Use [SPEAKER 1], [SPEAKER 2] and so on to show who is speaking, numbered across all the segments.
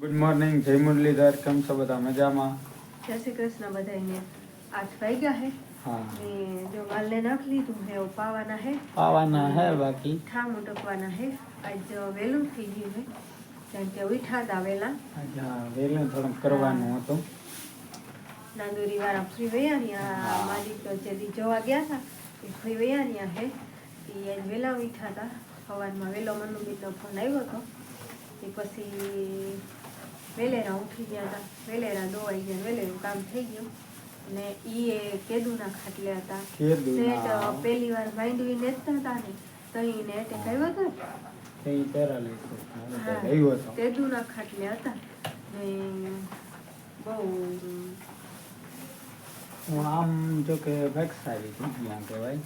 [SPEAKER 1] Good morning જય મુરલીધર કેમ છો બધા? મજામાં?
[SPEAKER 2] જય શ્રી કૃષ્ણ બધાને આઠ વાગ્યા હે?
[SPEAKER 1] હા.
[SPEAKER 2] ને જો વાલને નાખ લીધું હે પાવાના હે.
[SPEAKER 1] પાવાના હે બાકી.
[SPEAKER 2] ઠા મુટકવાના હે. આજ વેલું થઈ ગયું હે. કારણ કે ઉઠા હતા વેલા
[SPEAKER 1] આજે વેલું થોડું કરવાનું હતું.
[SPEAKER 2] નાંદુરી વાળા ફ્રી વયા ને આ માલિક જે દી જોવા ગયા હતા એ ફ્રી વયા ને હે. એ આજ વહેલા ઉઠ્યા હતા સવારમાં વેલો મનુબીનનો ફોન આવ્યો હતો. એ પછી વેલેરા ઉઠી ગયા હતા વેલેરા દોવાઈ ગયા વેલેરું કામ થઈ ગયું ને ઈ એ કેદુના ખાટલે હતા સેટ પહેલી વાર માંડવી નેતા હતા ને તો એને એટેક આવ્યો હતો ને.
[SPEAKER 1] તે
[SPEAKER 2] હા,
[SPEAKER 1] આવ્યો
[SPEAKER 2] ખાટલે હતા ને બહુ
[SPEAKER 1] હું આમ જો કે ભેગ સારી થઈ ગયા કહેવાય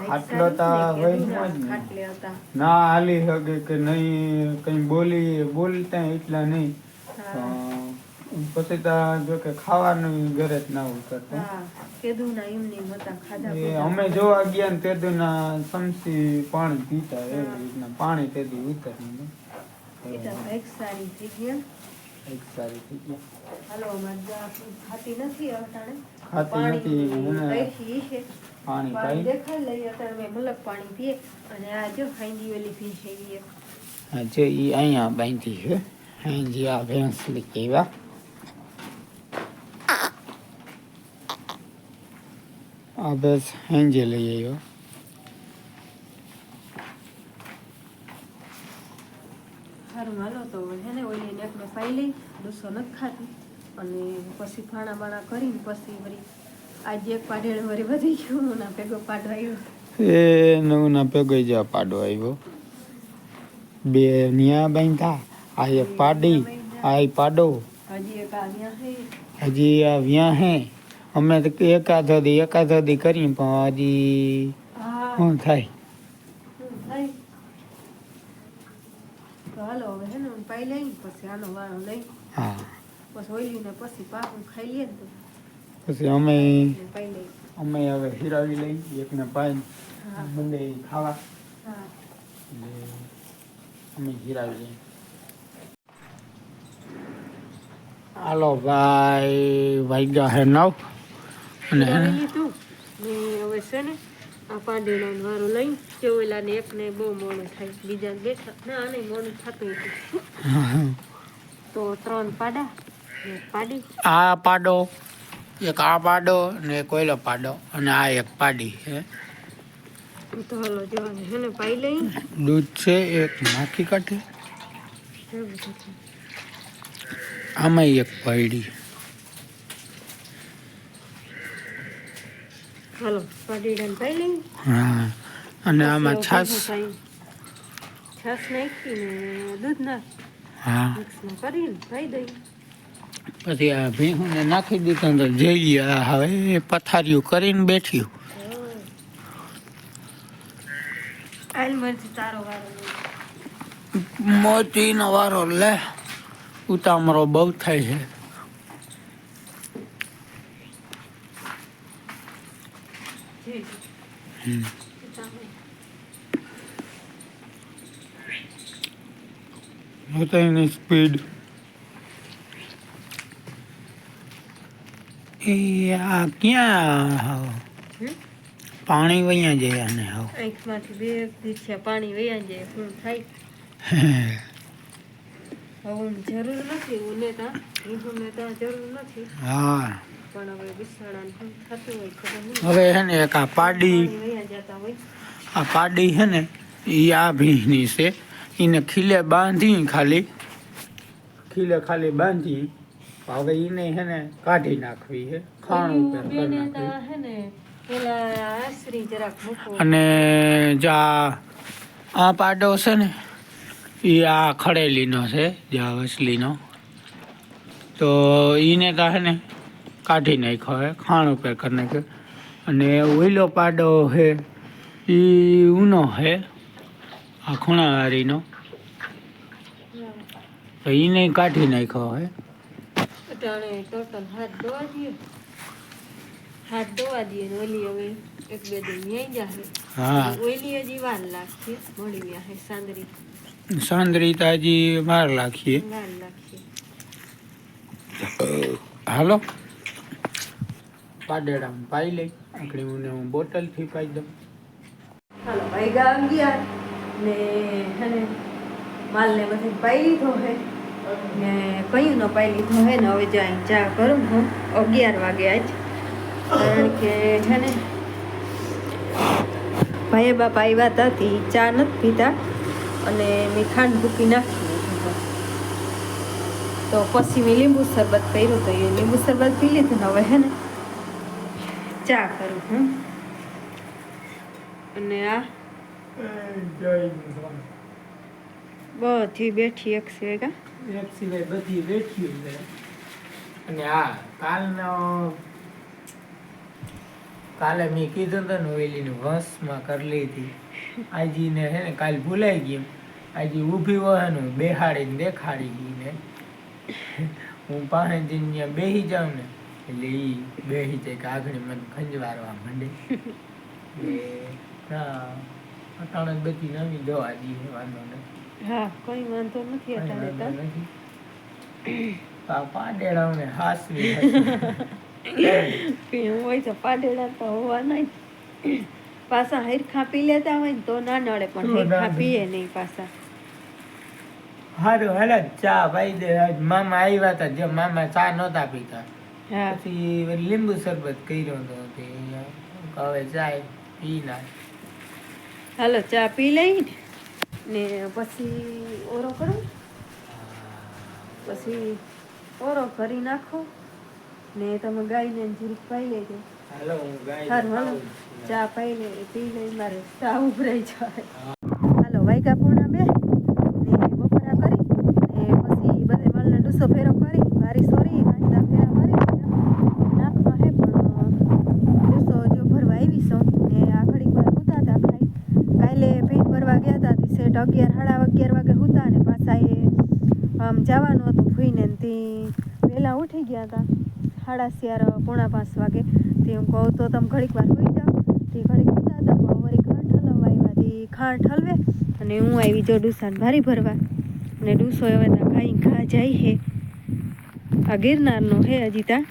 [SPEAKER 1] ખાટલો તા હોય
[SPEAKER 2] કેદુના
[SPEAKER 1] ને
[SPEAKER 2] હતા
[SPEAKER 1] ના હાલી શકે કે નહીં કઈ બોલી બોલતા એટલા નહીં પછી જો કે ખાવાનું ઘરે જ ના ઉતરતું
[SPEAKER 2] હા કેદુના એમની હતા ખાધા
[SPEAKER 1] એ અમે જોવા ગયા ને દુના સમસી પાણી પીતા એવી રીતના. પાણી તેદી ઉતરી
[SPEAKER 2] એ સારી થઈ ગયા
[SPEAKER 1] એક સારી થઈ ગયા
[SPEAKER 2] હાલો ખાતી નથી
[SPEAKER 1] ખાતી નથી, એને-
[SPEAKER 2] પૈસી છે.
[SPEAKER 1] પાણી
[SPEAKER 2] પાણી
[SPEAKER 1] પાઈ.
[SPEAKER 2] લઈએ અત્યારે મલક પાણી પીએ. અને આ જો ખાઈંદી ઓલી પી છે
[SPEAKER 1] હા જે અહીંયા બાંધી છે. આવ્યા આ ભેંસ હાંજે લઈ આવ્યો
[SPEAKER 2] સારું હાલો તો હે ને ઓલી ને ફાઈ લઈ ડોસો નથી ખાતી. અને પછી ફાણા બાણા કરીને પછી વળી આજે એક પાડેળ વળી વધી ગયું ના ભેગો પાડો આવ્યો.
[SPEAKER 1] એ નવું ના ભેગો જ પાડો આવ્યો. બે ન્યા બાંધા. આ પાડી આ પાડો.
[SPEAKER 2] હજી
[SPEAKER 1] આ વ્યાં હે. અમે તો એકાદોદી એકાદોદી કરી પણ હજી શું થાય?
[SPEAKER 2] પછી
[SPEAKER 1] અમે અમે હવે હિરાવી લઈ એકને પાઈ
[SPEAKER 2] હા.
[SPEAKER 1] ખાવા અમે હિરાવી લઈ. હાલો ભાઈ વાગ્યા હે નવ. અને હે?
[SPEAKER 2] હવે છે ને આ પાંદડીનો વારો લઈ ચોવેલા ને એકને બહુ મોડું થાય. બીજા બેઠા ના આને મોડું થતું હતું. તો ત્રણ પાડા પાડી.
[SPEAKER 1] આ પાડો એક આ પાડો ને એક ઓઈલો પાડો. અને આ એક પાડી છે
[SPEAKER 2] તો હાલો જવાનું છે ને પાઈ લઈ
[SPEAKER 1] દૂધ છે એક નાખી કાઢે. આમાં એક પૈડી હા અને આમાં
[SPEAKER 2] નાખીને દૂધ નાખ.
[SPEAKER 1] હા.
[SPEAKER 2] દઈ.
[SPEAKER 1] પછી આ ભીહુંને નાખી દીધું તો જઈ ગયા. હવે પથારીયું કરીને બેઠ્યું મોતીનો વારો લે. ઉતામરો બહુ થાય છે.
[SPEAKER 2] તમે.
[SPEAKER 1] સ્પીડ એ આ ક્યાં હાવ? પાણી વઅહીંયા જાય આને હાવ
[SPEAKER 2] એકમાંથી બે પાણી વયા જાય પૂરું થાય જરૂર નથી જરૂર નથી.
[SPEAKER 1] હા.
[SPEAKER 2] હવે
[SPEAKER 1] છે ને એક આ પાડી આ પાડી છે ને એ આ ભીંની છે. એને ખીલે બાંધી ખાલી. ખીલે ખાલી બાંધી. હવે એને છે ને કાઢી નાખવી છે ખાણું ઉપર અને જા આ પાડો છે ને એ આ ખડેલીનો છે જા વસલીનો તો એને તો છે ને કાઢી નાખ્યો હે ખાણ ઉપર કરી નાખ્યો. અને ઓઈલો પાડો છે એ ઊનો છે આ ખૂણાવારીનો. તો એને કાઢી નાખ્યો હે.
[SPEAKER 2] હાથ ધોવા દઈએ. હાથ ધોવા દઈએ ઓલી હવે એક બે દિન ન્યાય
[SPEAKER 1] હા.
[SPEAKER 2] ઓલી હજી વાર લાગશે મળી ગયા હે સાંદરી.
[SPEAKER 1] સાંદરી તાજી બહાર
[SPEAKER 2] વાર નાખીએ
[SPEAKER 1] હાલો. પાડેડા પાઈ લઈ. આકડી હું હું બોટલથી પાઈ દઉં.
[SPEAKER 2] હાલો ભાઈ ગા અગિયાર ને હે માલને બધે પાઈ લીધો હે. ને કયું ન પાઈ લીધો હે ને હવે જાય ચા કરું હું. અગિયાર વાગે આજ. કારણ કે છે ને ભાઈ બાપા આવ્યા હતા ચા નથી પીતા. અને મેં ખાંડ ભૂકી નાખી તો પછી મેં લીંબુ શરબત કર્યું તો એ લીંબુ શરબત પી લીધું. હવે હે ને ચા કરું હું. અને આ બધી બેઠી એક સિવાય
[SPEAKER 1] એક સિવાય બધી બેઠી અને આ કાલનો કાલે મેં કીધું હતું ને વંશમાં કરી લીધી આજીને હે ને કાલ ભૂલાઈ ગયું આજી ઊભી વહેનું ને બેહાડીને દેખાડી ગઈને હું પાસે જઈને ત્યાં બેસી જાઉં ને એટલે એ બેસી જાય કે આગળ મને ખંજવારવા માંડે. હા અટાણે બધી નવી દવા દી વાંધો નહીં
[SPEAKER 2] હા કોઈ વાંધો નથી અટાણે
[SPEAKER 1] પાડેડાઓને હાસવી
[SPEAKER 2] હોય તો પાડેડા તો હોવા નહીં પાછા હરખા પી લેતા હોય ને તો ના નડે પણ હરખા પીએ નહીં પાછા
[SPEAKER 1] હારું હેલે ચા ભાઈ દે. મામા આવ્યા હતા જો મામા ચા નહોતા પીતા. પછી લીંબુ શરબત કર્યો હતો તે હવે ચાય પી ના
[SPEAKER 2] હાલો ચા પી લઈ ને પછી ઓરો કરો. પછી ઓરો કરી નાખો. ને તમે ગાયને જીરીક પાઈ લેજો
[SPEAKER 1] હાલો હું
[SPEAKER 2] ગાઈ ચા પાઈ લે પી લઈ મારે ચા ઉભરાઈ જાય. હાલો વાયકા પૂર્ણા બે. ને બપોરા કરી ને પછી બધે મળને ડૂસો ફેરો કરી મારી સોરી વાંચતા ફેરા મારી દીધા. હે પણ ડૂસો જો ભરવા આવી છો ને આ ઘડીક વાર ઉતા હતા ખાઈ. કાલે પેટ ભરવા ગયા હતા સેટ અગિયાર સાડા અગિયાર વાગે હુતા ને પાછા એ આમ જવાનું હતું ફૂઈને તે વહેલા ઉઠી ગયા હતા. સાડા ચાર પોણા પાંચ વાગે. તે હું કહું, તો તમે ઘડીક વાર હોઈ જાઓ. તે ઘડીક હુતા હતા પણ અમારી ખાંડ ઠલવવા આવ્યા તે ખાંડ ઠલવે અને હું આવી જો ડૂસાને ભારી ભરવા. અને ડૂસો હવે ખાઈ ખા જાય હે. આ ગિરનારનો હે હજી ત્યાં.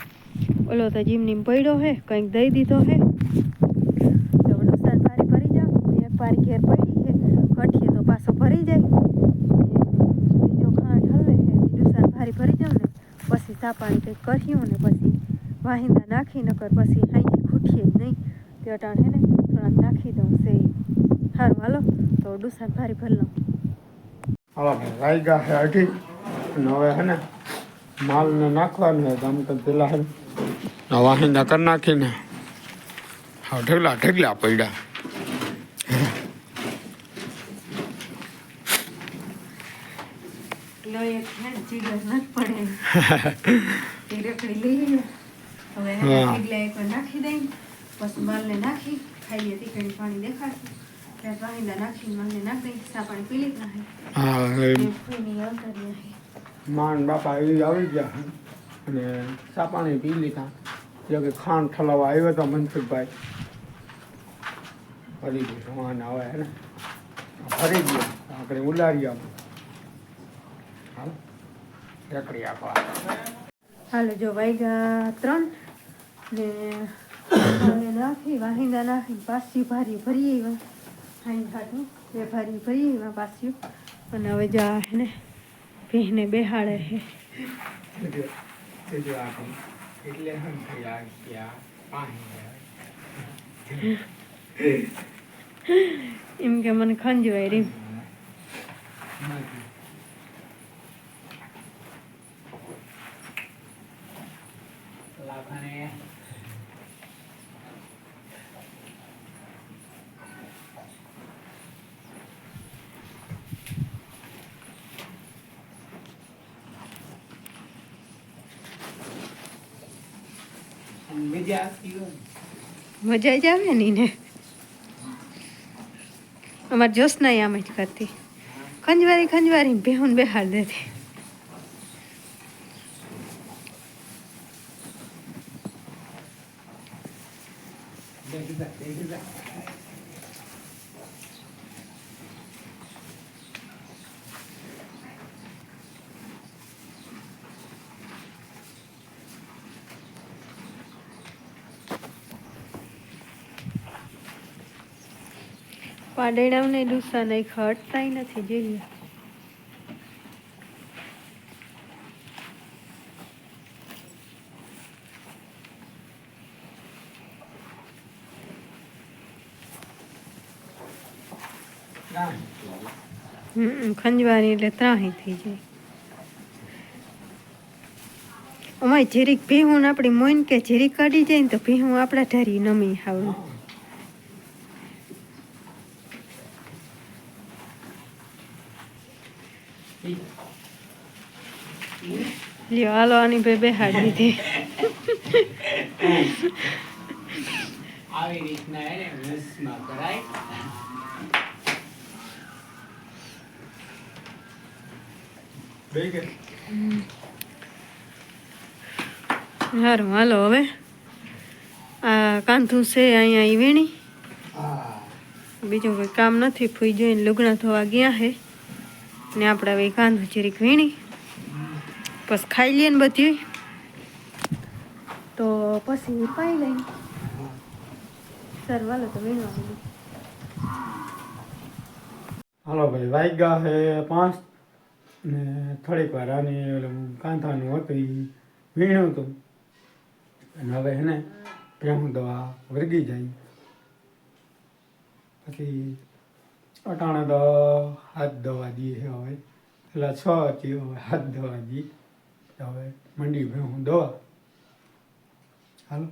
[SPEAKER 2] ઓલો તો જીમની પડ્યો હે, કંઈક દઈ દીધો હે. તો ડૂસાને ભારી ભરી જાઓ એક પારી ઘેર પડી છે કઠીએ તો પાછો ભરી જાય. બીજો ખાંડ હલવે છે ડૂસાને ભારી ભરી જાઉં ને. ચા પાણી કંઈક કર્યું ને પછી વાહિંદા નાખી, નકર પછી હાઈથી ખૂટીએ નહીં. તે અટાણ હે ને થોડાક નાખી દઉં સે હારું, હાલો, તો ડુસાન ભારી ભરી લઉં.
[SPEAKER 1] હવે વાયગા છે અઢી. અને હવે હે ને માલને નાખવાનું હોય આમ તો પેલા હે વાહિંદા કરી નાખીને. હા, ઢગલા ઢગલા પડ્યા. માન બાપા એ આવી ગયા અને સાપાણી પી લીધા. જો કે ખાંડ ઠલાવા આવ્યો તો મનસુખભાઈ. ફરી ગયું આવે ને. ફરી ગયો. આપણે ઉલારી આવું હાલો રકડી આપવા.
[SPEAKER 2] હાલો જો વાગ્યા ત્રણ. ને નાખી વાહિંદા નાખી પાસ્યું ભારી ભરી આવ્યા હાઈ હાટું બે ભારી ભરી આવ્યા પાસ્યું અને હવે જા હે ને ભીને બેહાડે છે
[SPEAKER 1] એટલે
[SPEAKER 2] એમ કે મને ખંજવાય રી મજા જ આવે ને એને અમારે જોશના આમ જ કરતી. ખંજવારી ખંજવારી બેહુન બેહાડ દેતી
[SPEAKER 1] દેખી જા દેખી જા
[SPEAKER 2] પાડેડાને ડૂસા નહીં ખટતાય નથી, જોઈએ. ખંજવારી એટલે ત્રાહી થઈ જાય. અમાય જીરીક ભીહું આપણી મોઈન કે જીરીક કાઢી જાય ને તો ભીહું આપણા ઢારી નમી આવે લ્યો હાલો આની બે બેહાડી દીધી
[SPEAKER 1] આવી રીતના એને વંશમાં કરાય.
[SPEAKER 2] સારું હાલો હવે. આ કાંધું છે અહીંયા ઈ બીજું કોઈ કામ નથી ફૂઈ જોઈને લુગણા થવા ગયા છે. ને આપણે હવે કાંધું ચીરીક વીણી. પછી ખાઈ લઈએ ને બધી. તો પછી પાઈ લઈ સરવાલો તો વીણવા.
[SPEAKER 3] હાલો ભાઈ, વાગ્યા હે પાંચ ને થોડીક વાર આની ઓલું કાંથાનું હતું એ વીણ્યું હતું અને હવે એને ભેહું દવા વર્ગી જાય. પછી અટાણા દવા હાથ દવા દઈએ હવે. પેલા છ હતી, હવે હાથ દવા દઈએ. હવે મંડી ભેહું દવા. હાલો.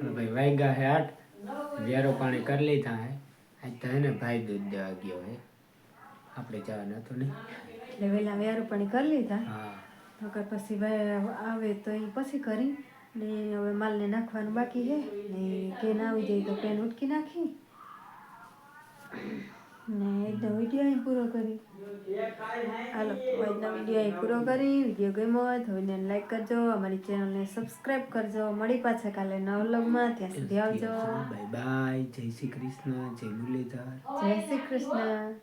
[SPEAKER 1] ભાઈ વાગ્યા હે આઠ. વેરો પાણી કરી લીધા હે. આજ તો હે ને ભાઈ દૂધ દેવા ગયો હે. આપણે જવાનું હતું ને.
[SPEAKER 2] એટલે વહેલા વેરો પાણી કરી લીધા.
[SPEAKER 1] હા.
[SPEAKER 2] પછી ભાઈ આવે તો એ પછી કરી. ને હવે માલને નાખવાનું બાકી છે ને કેન આવી જાય તો પેન ઉટકી નાખી. ને એકદમ વીડિયો અહીં પૂરો કરી. હાલો તો આજનો વીડિયો અહીં પૂરો કરી. વીડિયો ગમ્યો હોય તો વિડીયોને લાઈક કરજો અમારી ચેનલને સબસ્ક્રાઈબ કરજો. મળી પાછા કાલે નવ વ્લોગમાં ત્યાં સુધી આવજો.
[SPEAKER 1] બાય બાય જય શ્રી કૃષ્ણ. જય મુરલીધર.
[SPEAKER 2] જય શ્રી કૃષ્ણ.